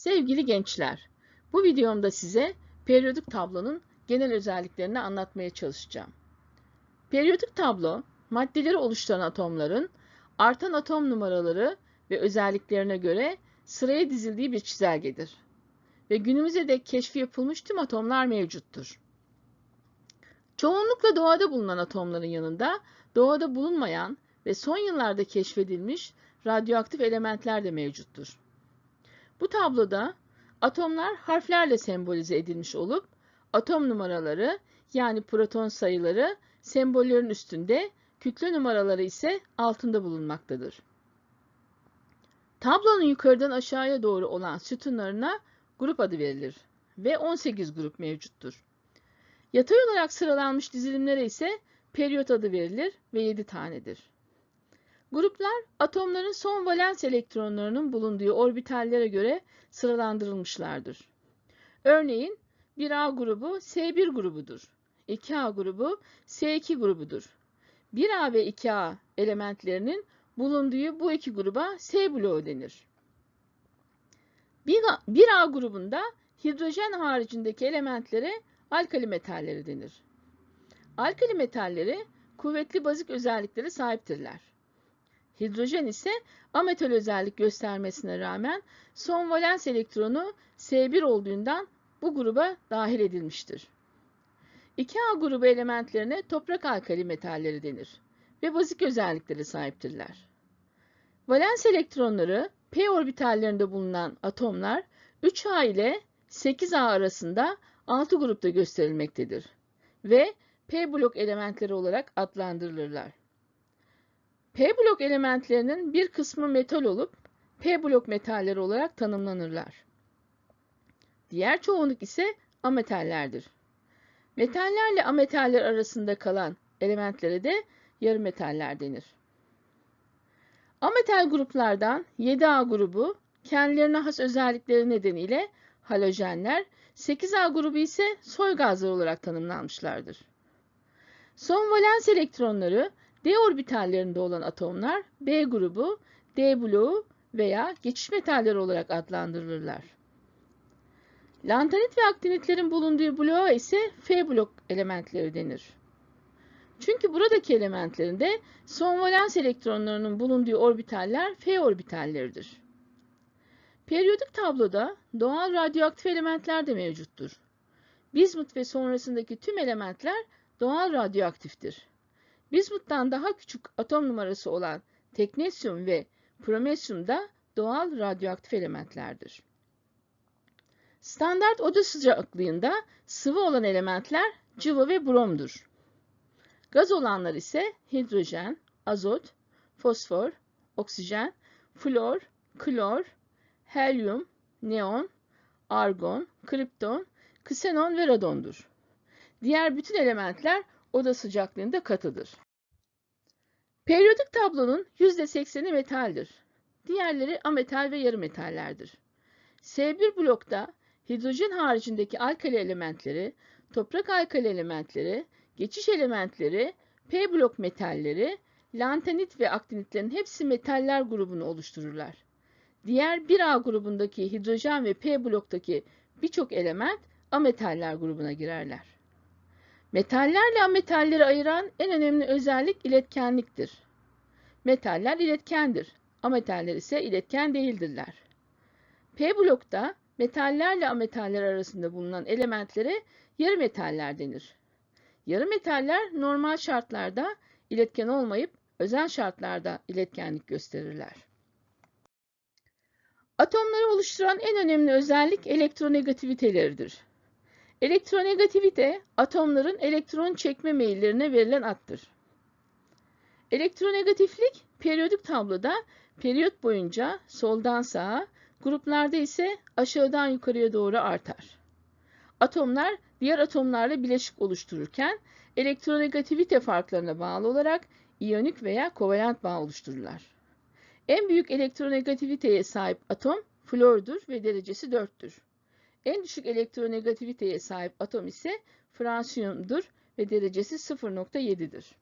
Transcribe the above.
Sevgili gençler, bu videomda size periyodik tablonun genel özelliklerini anlatmaya çalışacağım. Periyodik tablo, maddeleri oluşturan atomların artan atom numaraları ve özelliklerine göre sıraya dizildiği bir çizelgedir. Ve günümüze dek keşfi yapılmış tüm atomlar mevcuttur. Çoğunlukla doğada bulunan atomların yanında doğada bulunmayan ve son yıllarda keşfedilmiş radyoaktif elementler de mevcuttur. Bu tabloda atomlar harflerle sembolize edilmiş olup atom numaraları yani proton sayıları sembollerin üstünde, kütle numaraları ise altında bulunmaktadır. Tablonun yukarıdan aşağıya doğru olan sütunlarına grup adı verilir ve 18 grup mevcuttur. Yatay olarak sıralanmış dizilimlere ise periyot adı verilir ve 7 tanedir. Gruplar atomların son valens elektronlarının bulunduğu orbitallere göre sıralandırılmışlardır. Örneğin 1A grubu S1 grubudur. 2A grubu S2 grubudur. 1A ve 2A elementlerinin bulunduğu bu iki gruba S bloğu denir. 1A grubunda hidrojen haricindeki elementlere alkali metalleri denir. Alkali metalleri kuvvetli bazik özelliklere sahiptirler. Hidrojen ise ametal özellik göstermesine rağmen son valens elektronu S1 olduğundan bu gruba dahil edilmiştir. 2A grubu elementlerine toprak alkali metalleri denir ve bazik özelliklere sahiptirler. Valens elektronları p orbitallerinde bulunan atomlar 3A ile 8A arasında 6 grupta gösterilmektedir ve p blok elementleri olarak adlandırılırlar. P blok elementlerinin bir kısmı metal olup P blok metalleri olarak tanımlanırlar. Diğer çoğunluk ise ametallerdir. Metallerle ametaller arasında kalan elementlere de yarı metaller denir. Ametal gruplardan 7A grubu kendilerine has özellikleri nedeniyle halojenler, 8A grubu ise soy gazlar olarak tanımlanmışlardır. Son valens elektronları D orbitallerinde olan atomlar B grubu, D bloğu veya geçiş metalleri olarak adlandırılırlar. Lantanit ve aktinitlerin bulunduğu bloğa ise F blok elementleri denir. Çünkü buradaki elementlerinde son valens elektronlarının bulunduğu orbitaller F orbitalleridir. Periyodik tabloda doğal radyoaktif elementler de mevcuttur. Bismut ve sonrasındaki tüm elementler doğal radyoaktiftir. Bismut'tan daha küçük atom numarası olan teknesyum ve promesyum da doğal radyoaktif elementlerdir. Standart oda sıcaklığında sıvı olan elementler cıva ve bromdur. Gaz olanlar ise hidrojen, azot, fosfor, oksijen, flor, klor, helyum, neon, argon, kripton, ksenon ve radondur. Diğer bütün elementler oda sıcaklığında katıdır. Periyodik tablonun %80'i metaldir. Diğerleri ametal ve yarı metallerdir. S1 blokta hidrojen haricindeki alkali elementleri, toprak alkali elementleri, geçiş elementleri, P blok metalleri, lantanit ve aktinitlerin hepsi metaller grubunu oluştururlar. Diğer 1A grubundaki hidrojen ve P bloktaki birçok element ametaller grubuna girerler. Metallerle ametalleri ayıran en önemli özellik iletkenliktir. Metaller iletkendir. Ametaller ise iletken değildirler. P blokta metallerle ametaller arasında bulunan elementlere yarı metaller denir. Yarı metaller normal şartlarda iletken olmayıp özel şartlarda iletkenlik gösterirler. Atomları oluşturan en önemli özellik elektronegativiteleridir. Elektronegativite, atomların elektron çekme meyillerine verilen addır. Elektronegatiflik, periyodik tabloda periyot boyunca soldan sağa, gruplarda ise aşağıdan yukarıya doğru artar. Atomlar diğer atomlarla bileşik oluştururken elektronegativite farklarına bağlı olarak iyonik veya kovalent bağ oluştururlar. En büyük elektronegativiteye sahip atom flordur ve derecesi 4'tür. En düşük elektronegativiteye sahip atom ise fransiyumdur ve derecesi 0.7'dir.